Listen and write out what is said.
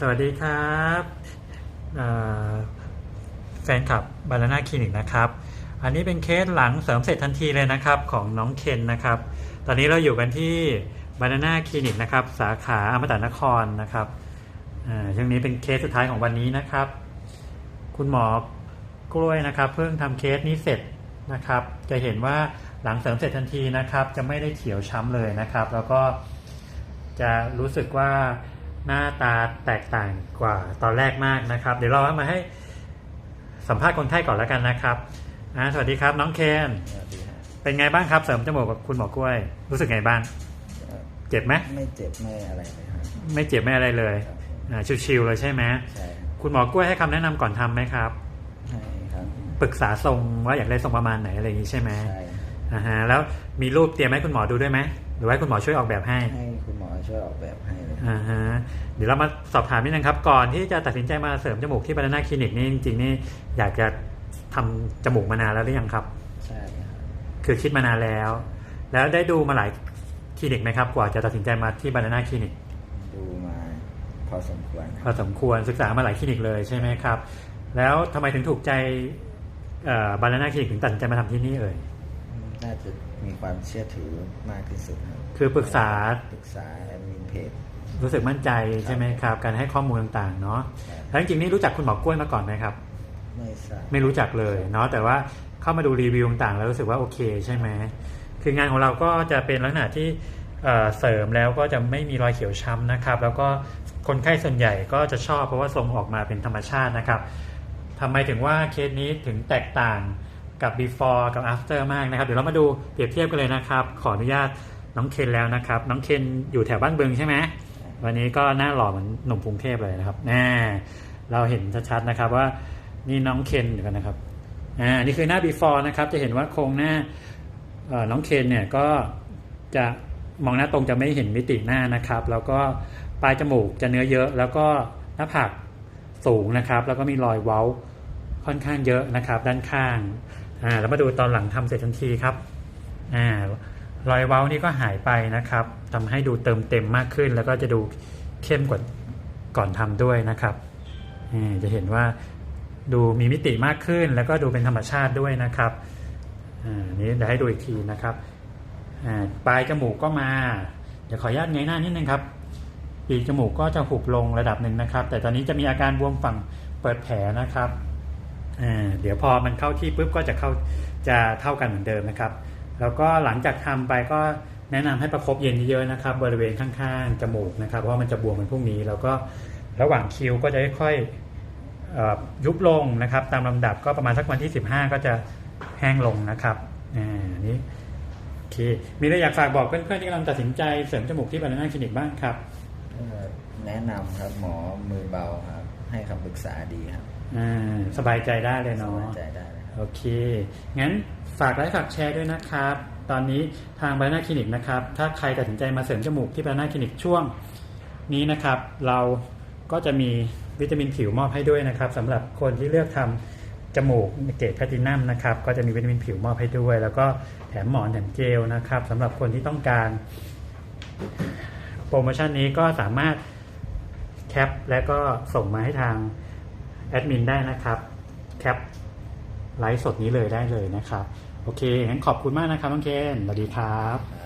สวัสดีครับแฟนคลับบานาน่าคลินิกนะครับ อันนี้เป็นเคสหลังเสริมเสร็จทันทีเลยนะครับของน้องเคนนะครับ ตอนนี้เราอยู่กันที่บานาน่าคลินิกนะครับ สาขาอมตะนครนะครับช่วงนี้เป็นเคสสุดท้ายของวันนี้นะครับ คุณหมอกล้วยนะครับ เพิ่งทำเคสนี้เสร็จนะครับ จะเห็นว่าหลังเสริมเสร็จทันทีนะครับ จะไม่ได้เขียวช้ำเลยนะครับ แล้วก็จะรู้สึกว่า หน้าตาแตกต่างกว่าตอนแรกมากนะครับ เดี๋ยวเรามาให้สัมภาษณ์คนไข้ก่อนแล้วกันนะครับอ่าสวัสดีครับน้องเคนสวัสดีครับเป็นไงบ้างครับเสริมจมูกกับคุณหมอกล้วย รู้สึกไงบ้าง เจ็บไหมไม่เจ็บไม่อะไรเลยครับไม่เจ็บไม่อะไรเลยครับอ่าชิวๆเลยใช่ไหมใช่คุณหมอกล้วยให้คำแนะนำก่อนทำไหมครับให้ครับปรึกษาทรงว่าอยากได้ทรงประมาณไหนอะไรอย่างนี้ใช่ไหมใช่อ่าฮะแล้วมีรูปเตรียมให้คุณหมอดูด้วยไหมหรือว่าให้คุณหมอช่วยออกแบบให้ให้คุณหมอ ช่วยออกแบบให้เลยอ่าฮะเดี๋ยวเรามาสอบถามนิดนึงครับ ก่อนที่จะตัดสินใจมาเสริมจมูกที่บานาน่าคลินิกนี่จริงๆนี่อยากจะทำจมูกมานานแล้วหรือยังครับ ใช่ครับคือคิดมานานแล้ว แล้วได้ดูมาหลายคลินิกไหมครับ กว่าจะตัดสินใจมาที่บานาน่าคลินิกดูมาพอสมควรคพรับอสมควรศึกษามาหลายคลินิกเลยใช่ไหมครับ แล้วทำไมถึงถูกใจบานาน่าคลินิกถึงตัดสินใจมาทำที่นี่เอ่ย น่าจะมีความเชื่อถือมากที่สุดครับคือปรึกษา ปรึกษาแอดมินเพจ รู้สึกมั่นใจใช่ไหมครับ การให้ข้อมูลต่างๆเนาะครับแล้วจริงๆนี่รู้จักคุณหมอกล้วยมาก่อนไหมครับ ไม่ทราบไม่รู้จักเลยเนาะแต่ว่าเข้ามาดูรีวิวต่างๆ แล้วรู้สึกว่าโอเคใช่ไหมคืองานของเราก็จะเป็นลักษณะที่เอ่อเสริมแล้วก็จะไม่มีรอยเขียวช้ำนะครับ แล้วก็คนไข้ส่วนใหญ่ก็จะชอบเพราะว่าทรงออกมาเป็นธรรมชาตินะครับทำไมถึงว่าเคสนี้ถึงแตกต่าง กับ before กับ after มากนะครับ เดี๋ยวเรามาดูเปรียบเทียบกันเลยนะครับ ขออนุญาตน้องเคนแล้วนะครับ น้องเคนอยู่แถวบ้านบึงใช่ไหมวันนี้ก็หน้าหล่อเหมือนหนุ่มกรุงเทพเลยนะครับแน่เราเห็นชัดๆนะครับว่านี่น้องเคนอยู่กันนะครับอ่านี่คือหน้า before นะครับจะเห็นว่าโครงหน้าอ่อน้องเคนเนี่ยก็จะมองหน้าตรงจะไม่เห็นมิติหน้านะครับ แล้วก็ปลายจมูกจะเนื้อเยอะ แล้วก็หน้าผากสูงนะครับ แล้วก็มีรอยเว้าค่อนข้างเยอะนะครับ ด้านข้าง อ่าแล้วมาดูตอนหลังทำเสร็จทันทีครับอ่ารอยเว้านี่ก็หายไปนะครับทำให้ดูเติมเต็มมากขึ้น แล้วก็จะดูเข้มกว่าก่อนทำด้วยนะครับอ่าจะเห็นว่าดูมีมิติมากขึ้น แล้วก็ดูเป็นธรรมชาติด้วยนะครับอ่านี้เดี๋ยวให้ดูอีกทีนะครับอ่าปลายจมูกก็มา เดี๋ยวขออนุญาตเงยหน้านิดนึงครับปีกจมูกก็จะหุบลงระดับหนึ่งนะครับ แต่ตอนนี้จะมีอาการบวมฝั่งเปิดแผลนะครับ เดี๋ยวพอมันเข้าที่ปุ๊บก็จะเข้าจะเท่ากันเหมือนเดิมนะครับ แล้วก็หลังจากทำไปก็แนะนำให้ประคบเย็นเยอะๆนะครับ บริเวณข้างๆจมูกนะครับ เพราะว่ามันจะบวมเหมือนพรุ่งนี้ แล้วก็ระหว่างคิ้วก็จะค่อยๆยุบลงนะครับ ตามลำดับก็ประมาณสักวันที่ 15 ก็จะแห้งลงนะครับอ่านี้โอเคมีอะไรอยากฝากบอกเพื่อนๆที่กำลังตัดสินใจเสริมจมูกที่บานาน่าคลินิกบ้างครับแนะนำครับหมอมือเบาครับ ให้คำปรึกษาดีครับ สบายใจได้เลยสเนาะบายใจได้เลยครับโอเค งั้นฝากไลค์ฝากแชร์ด้วยนะครับ ตอนนี้ทางบานาคลินิกนะครับ ถ้าใครตัดสินใจมาเสริมจมูกที่บานาคลินิกช่วงนี้นะครับ เราก็จะมีวิตามินผิวมอบให้ด้วยนะครับสำหรับคนที่เลือกทำจมูกเกรดแพลตินัมนะครับ ก็จะมีวิตามินผิวมอบให้ด้วย แล้วก็แถมหมอนแถมเจลนะครับสำหรับคนที่ต้องการโปรโมชั่นนี้ก็สามารถแคปและก็ส่งมาให้ทาง แอดมินได้นะครับแคปไลฟ์สดนี้เลยได้เลยนะครับ โอเคงั้นขอบคุณมากนะครับน้องเคนสวัสดีครับครับ